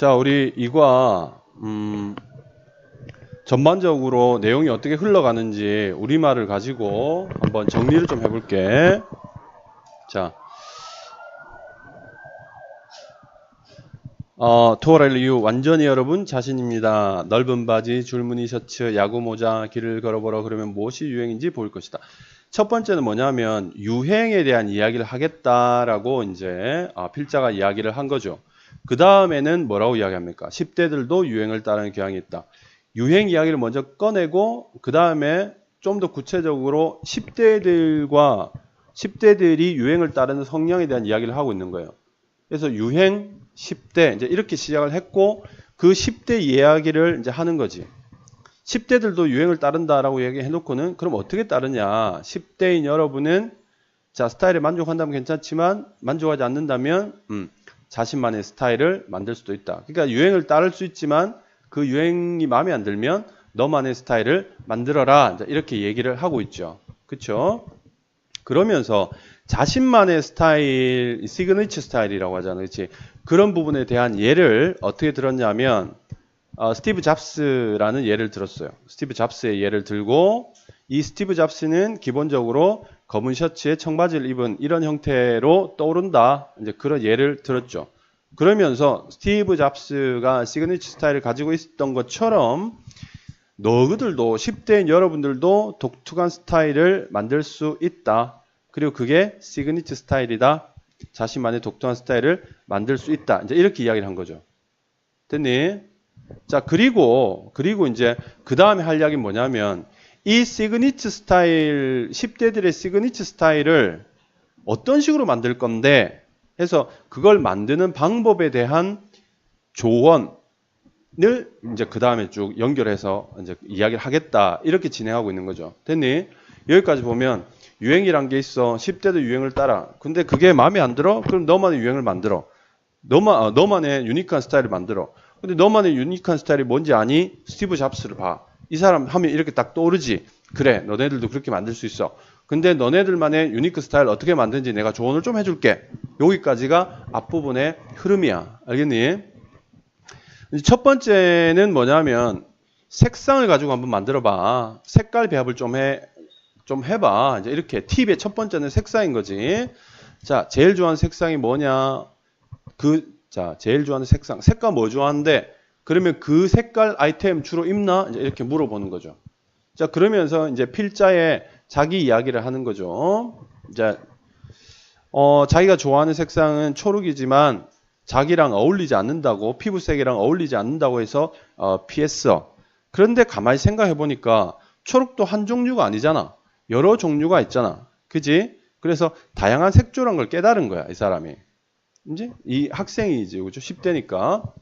자, 우리 이과 음, 전반적으로 내용이 어떻게 흘러가는지 우리말을 가지고 한번 정리를 좀 해볼게. 자, 어, 이유 완전히 여러분 자신입니다. 넓은 바지, 줄무늬 셔츠, 야구 모자, 길을 걸어보라 그러면 무엇이 유행인지 보일 것이다. 첫 번째는 뭐냐면 유행에 대한 이야기를 하겠다라고 이제 아, 필자가 이야기를 한 거죠. 그 다음에는 뭐라고 이야기합니까? 10대들도 유행을 따르는 경향이 있다. 유행 이야기를 먼저 꺼내고 그 다음에 좀 더 구체적으로 10대들과 10대들이 유행을 따르는 성향에 대한 이야기를 하고 있는 거예요. 그래서 유행 10대 이제 이렇게 시작을 했고 그 10대 이야기를 이제 하는 거지. 10대들도 유행을 따른다라고 얘기해 놓고는 그럼 어떻게 따르냐? 10대인 여러분은 자 스타일에 만족한다면 괜찮지만 만족하지 않는다면 음, 자신만의 스타일을 만들 수도 있다. 그러니까 유행을 따를 수 있지만 그 유행이 마음에 안 들면 너만의 스타일을 만들어라. 이렇게 얘기를 하고 있죠. 그렇죠? 그러면서 자신만의 스타일, 시그니처 스타일이라고 하잖아요. 그렇지? 그런 부분에 대한 예를 어떻게 들었냐면 어, 스티브 잡스라는 예를 들었어요. 스티브 잡스의 예를 들고 이 스티브 잡스는 기본적으로 검은 셔츠에 청바지를 입은 이런 형태로 떠오른다. 이제 그런 예를 들었죠. 그러면서 스티브 잡스가 시그니처 스타일을 가지고 있었던 것처럼 너희들도 10대인 여러분들도 독특한 스타일을 만들 수 있다. 그리고 그게 시그니처 스타일이다. 자신만의 독특한 스타일을 만들 수 있다. 이제 이렇게 이야기를 한 거죠. 됐니? 자, 그리고, 그리고 이제 그 다음에 할 이야기는 뭐냐면 이 시그니처 스타일, 10대들의 시그니처 스타일을 어떤 식으로 만들 건데 해서 그걸 만드는 방법에 대한 조언을 이제 그 다음에 쭉 연결해서 이제 이야기를 하겠다. 이렇게 진행하고 있는 거죠. 됐니? 여기까지 보면 유행이란 게 있어. 10대도 유행을 따라. 근데 그게 마음에 안 들어? 그럼 너만의 유행을 만들어. 너만, 어, 너만의 유니크한 스타일을 만들어. 근데 너만의 유니크한 스타일이 뭔지 아니? 스티브 잡스를 봐. 이 사람 하면 이렇게 딱 떠오르지. 그래, 너네들도 그렇게 만들 수 있어. 근데 너네들만의 유니크 스타일 어떻게 만드는지 내가 조언을 좀 해줄게. 여기까지가 앞부분의 흐름이야. 알겠니? 첫 번째는 뭐냐면 색상을 가지고 한번 만들어봐. 색깔 배합을 좀 해, 좀 해봐. 이제 이렇게 팁의 첫 번째는 색상인 거지. 자, 제일 좋아하는 색상이 뭐냐? 그, 자, 제일 좋아하는 색상. 색깔 뭐 좋아하는데? 그러면 그 색깔 아이템 주로 입나? 이렇게 물어보는 거죠. 자, 그러면서 이제 필자에 자기 이야기를 하는 거죠. 이제, 어, 자기가 좋아하는 색상은 초록이지만 자기랑 어울리지 않는다고, 피부색이랑 어울리지 않는다고 해서, 어, 피했어. 그런데 가만히 생각해 보니까 초록도 한 종류가 아니잖아. 여러 종류가 있잖아. 그지? 그래서 다양한 색조란 걸 깨달은 거야, 이 사람이. 이제 이 학생이지, 그죠? 10대니까.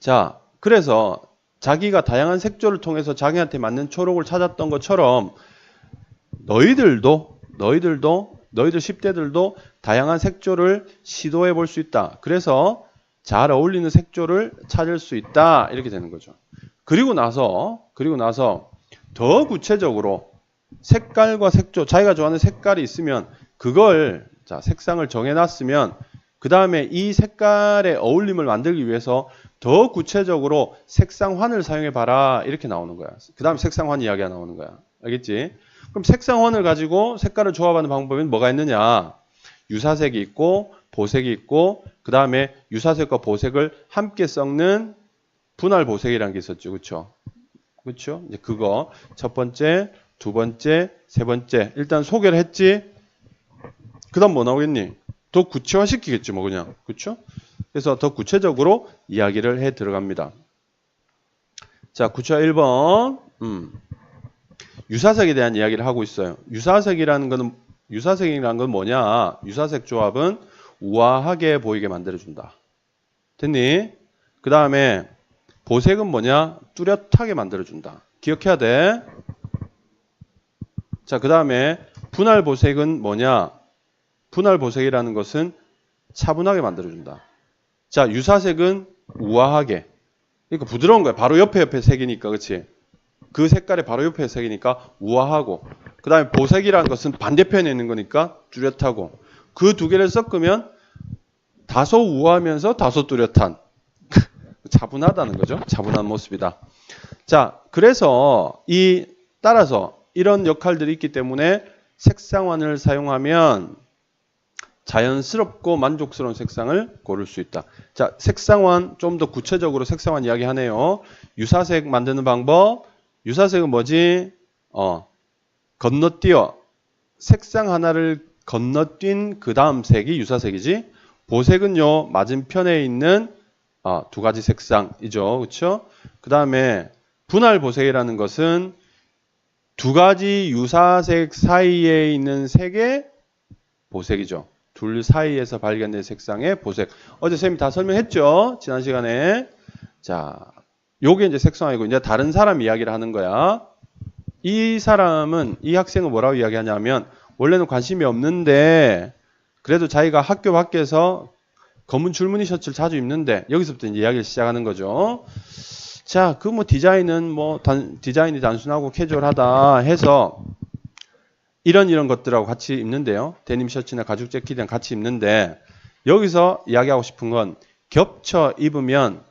자, 그래서 자기가 다양한 색조를 통해서 자기한테 맞는 초록을 찾았던 것처럼 너희들도, 너희들도, 너희들 10대들도 다양한 색조를 시도해 볼 수 있다. 그래서 잘 어울리는 색조를 찾을 수 있다. 이렇게 되는 거죠. 그리고 나서, 그리고 나서 더 구체적으로 색깔과 색조, 자기가 좋아하는 색깔이 있으면 그걸, 자, 색상을 정해 놨으면 그 다음에 이 색깔의 어울림을 만들기 위해서 더 구체적으로 색상환을 사용해 봐라 이렇게 나오는 거야. 그 다음에 색상환 이야기가 나오는 거야. 알겠지? 그럼 색상환을 가지고 색깔을 조합하는 방법은 뭐가 있느냐? 유사색이 있고 보색이 있고 그 다음에 유사색과 보색을 함께 섞는 분할 보색이라는 게 있었죠. 그렇죠? 그렇죠? 이제 그거 첫 번째, 두 번째, 세 번째 일단 소개를 했지. 그 다음 뭐 나오겠니? 더 구체화 시키겠지 뭐 그냥. 그렇죠? 그래서 더 구체적으로 이야기를 해 들어갑니다. 자, 구체화 1번. 음. 유사색에 대한 이야기를 하고 있어요. 유사색이라는 거는 유사색이라는 건 뭐냐? 유사색 조합은 우아하게 보이게 만들어 준다. 됐니? 그 다음에 보색은 뭐냐? 뚜렷하게 만들어 준다. 기억해야 돼. 자, 그 다음에 분할 보색은 뭐냐? 분할 보색이라는 것은 차분하게 만들어 준다. 자, 유사색은 우아하게. 그러니까 부드러운 거야. 바로 옆에 옆에 색이니까, 그렇지? 그 색깔의 바로 옆에 색이니까 우아하고. 그 다음에 보색이라는 것은 반대편에 있는 거니까 뚜렷하고. 그 두 개를 섞으면 다소 우아하면서 다소 뚜렷한 차분하다는 거죠. 차분한 모습이다. 자, 그래서 이 따라서 이런 역할들이 있기 때문에 색상환을 사용하면 자연스럽고 만족스러운 색상을 고를 수 있다. 자, 색상환 좀더 구체적으로 색상환 이야기하네요. 유사색 만드는 방법. 유사색은 뭐지? 어, 건너뛰어 색상 하나를 건너뛴 그 다음 색이 유사색이지. 보색은요 맞은편에 있는 어, 두 가지 색상이죠, 그렇죠? 그 다음에 분할 보색이라는 것은 두 가지 유사색 사이에 있는 색의 보색이죠. 둘 사이에서 발견된 색상의 보색. 어제 선생님이 다 설명했죠? 지난 시간에. 자, 요게 이제 색상이고 이제 다른 사람 이야기를 하는 거야. 이 사람은 이 학생은 뭐라고 이야기하냐면 원래는 관심이 없는데 그래도 자기가 학교 밖에서 검은 줄무늬 셔츠를 자주 입는데 여기서부터 이제 이야기를 시작하는 거죠. 자, 그 뭐 디자인은 뭐 단, 디자인이 단순하고 캐주얼하다 해서 이런 이런 것들하고 같이 입는데요. 데님 셔츠나 가죽 재킷이랑 같이 입는데 여기서 이야기하고 싶은 건 겹쳐 입으면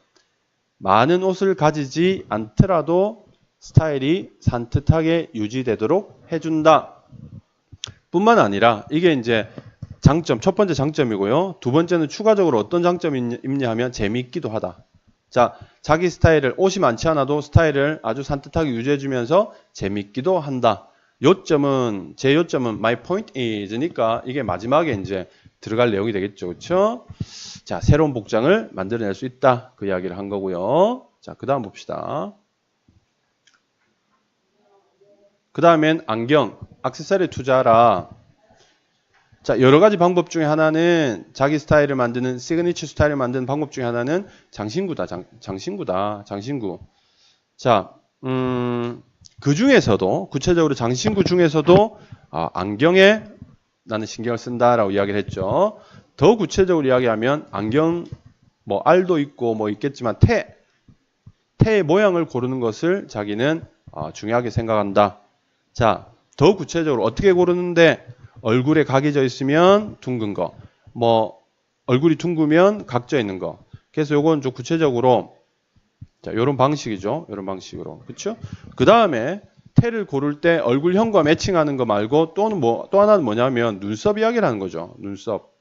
많은 옷을 가지지 않더라도 스타일이 산뜻하게 유지되도록 해준다. 뿐만 아니라 이게 이제 장점, 첫 번째 장점이고요. 두 번째는 추가적으로 어떤 장점이 있냐 하면 재미있기도 하다. 자, 자기 스타일을 옷이 많지 않아도 스타일을 아주 산뜻하게 유지해주면서 재밌기도 한다. 요점은 제 요점은 my point is니까 이게 마지막에 이제 들어갈 내용이 되겠죠. 그렇죠? 자, 새로운 복장을 만들어낼 수 있다. 그 이야기를 한 거고요. 자, 그다음 봅시다. 그다음엔 안경, 액세서리 투자라. 자, 여러 가지 방법 중에 하나는 자기 스타일을 만드는 시그니처 스타일을 만드는 방법 중에 하나는 장신구다. 장, 장신구다. 장신구. 자, 음, 그 중에서도 구체적으로 장신구 중에서도 아, 안경에 나는 신경을 쓴다라고 이야기를 했죠. 더 구체적으로 이야기하면 안경 뭐 알도 있고 뭐 있겠지만 태 태의 모양을 고르는 것을 자기는 어, 중요하게 생각한다. 자, 더 구체적으로 어떻게 고르는데 얼굴에 각이 져 있으면 둥근 거, 뭐 얼굴이 둥그면 각져 있는 거. 그래서 요건 좀 구체적으로 자, 요런 방식이죠. 요런 방식으로. 그렇죠? 그다음에 태를 고를 때 얼굴형과 매칭하는 거 말고 또는 뭐 또 하나는 뭐냐면 눈썹 이야기를 하는 거죠. 눈썹.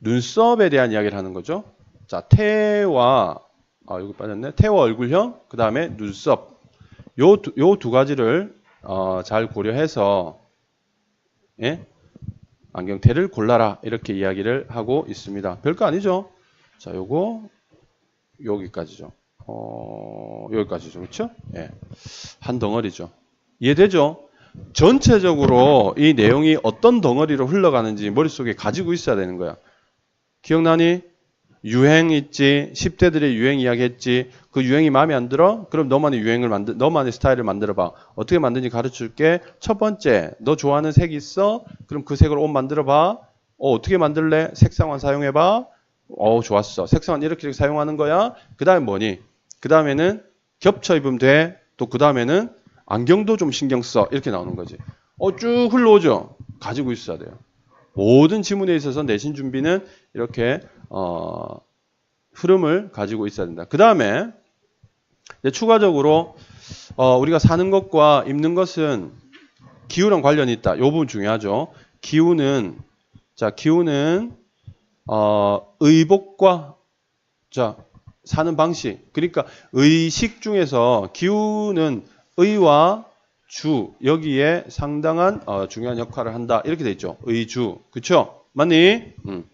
눈썹에 대한 이야기를 하는 거죠. 자, 태와 아, 여기 빠졌네. 태와 얼굴형, 그 다음에 눈썹. 요요두 가지를 어, 잘 고려해서 예? 안경테를 골라라 이렇게 이야기를 하고 있습니다. 별거 아니죠. 자, 요거 여기까지죠. 어, 여기까지죠. 그렇죠? 예. 한 덩어리죠. 이해되죠? 전체적으로 이 내용이 어떤 덩어리로 흘러가는지 머릿속에 가지고 있어야 되는 거야. 기억나니? 유행 있지. 10대들의 유행 이야기 했지. 그 유행이 마음에 안 들어? 그럼 너만의 유행을 만들, 너만의 스타일을 만들어 봐. 어떻게 만드는지 가르쳐 줄게. 첫 번째, 너 좋아하는 색 있어? 그럼 그 색으로 옷 만들어 봐. 어, 어떻게 만들래? 색상만 사용해 봐. 어, 좋았어. 색상은 이렇게 사용하는 거야. 그 다음에 뭐니? 그 다음에는 겹쳐 입으면 돼. 또 그 다음에는 안경도 좀 신경 써. 이렇게 나오는 거지. 어, 쭉 흘러오죠? 가지고 있어야 돼요. 모든 지문에 있어서 내신 준비는 이렇게 어, 흐름을 가지고 있어야 된다. 그 다음에 추가적으로 어, 우리가 사는 것과 입는 것은 기후랑 관련이 있다. 이 부분 중요하죠. 기후는 자 기후는 어, 의복과 자 사는 방식. 그러니까 의식 중에서 기후는 의와 주 여기에 상당한 어, 중요한 역할을 한다. 이렇게 돼 있죠. 의주. 그쵸? 맞니? 음.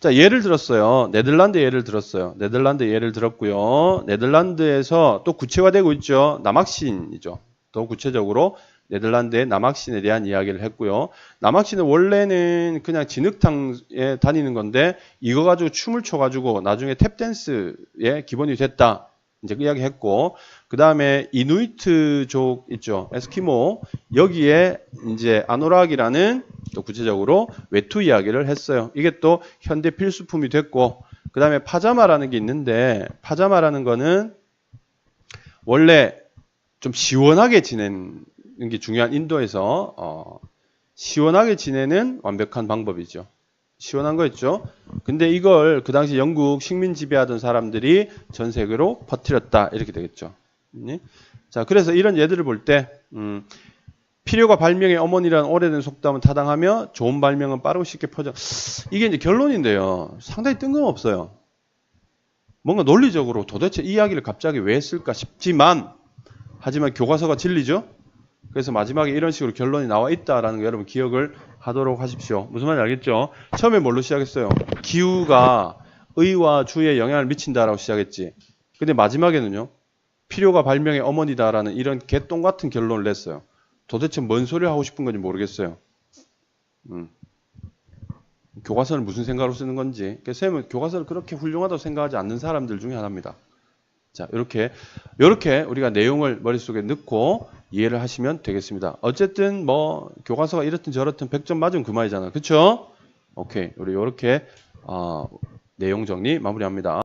자 예를 들었어요. 네덜란드 예를 들었어요. 네덜란드 예를 들었고요. 네덜란드에서 또 구체화되고 있죠. 남학신이죠. 더 구체적으로 네덜란드의 남학신에 대한 이야기를 했고요. 남학신은 원래는 그냥 진흙탕에 다니는 건데 이거 가지고 춤을 춰가지고 나중에 탭댄스의 기본이 됐다. 이제 그 이야기 했고 그 다음에 이누이트족 있죠 에스키모 여기에 이제 아노락이라는 또 구체적으로 외투 이야기를 했어요 이게 또 현대 필수품이 됐고 그 다음에 파자마라는 게 있는데 파자마라는 거는 원래 좀 시원하게 지낸 게 중요한 인도에서 어, 시원하게 지내는 완벽한 방법이죠. 시원한 거였죠. 근데 이걸 그 당시 영국 식민 지배하던 사람들이 전 세계로 퍼뜨렸다 이렇게 되겠죠. 네? 자, 그래서 이런 예들을 볼때 음, 필요가 발명의 어머니라는 오래된 속담은 타당하며 좋은 발명은 빠르고 쉽게 퍼져. 이게 이제 결론인데요. 상당히 뜬금없어요. 뭔가 논리적으로 도대체 이 이야기를 갑자기 왜 했을까 싶지만 하지만 교과서가 진리죠. 그래서 마지막에 이런 식으로 결론이 나와 있다라는 거 여러분 기억을 하도록 하십시오. 무슨 말인지 알겠죠? 처음에 뭘로 시작했어요? 기후가 의와 주에 영향을 미친다라고 시작했지. 근데 마지막에는요. 필요가 발명의 어머니다라는 이런 개똥 같은 결론을 냈어요. 도대체 뭔 소리를 하고 싶은 건지 모르겠어요. 음. 교과서를 무슨 생각으로 쓰는 건지. 그러니까 쌤은 교과서를 그렇게 훌륭하다고 생각하지 않는 사람들 중에 하나입니다. 자, 이렇게 이렇게 우리가 내용을 머릿속에 넣고 이해를 하시면 되겠습니다. 어쨌든 뭐 교과서가 이렇든 저렇든 100점 맞으면 그만이잖아요. 그렇죠? 오케이. 우리 이렇게 어, 내용 정리 마무리합니다.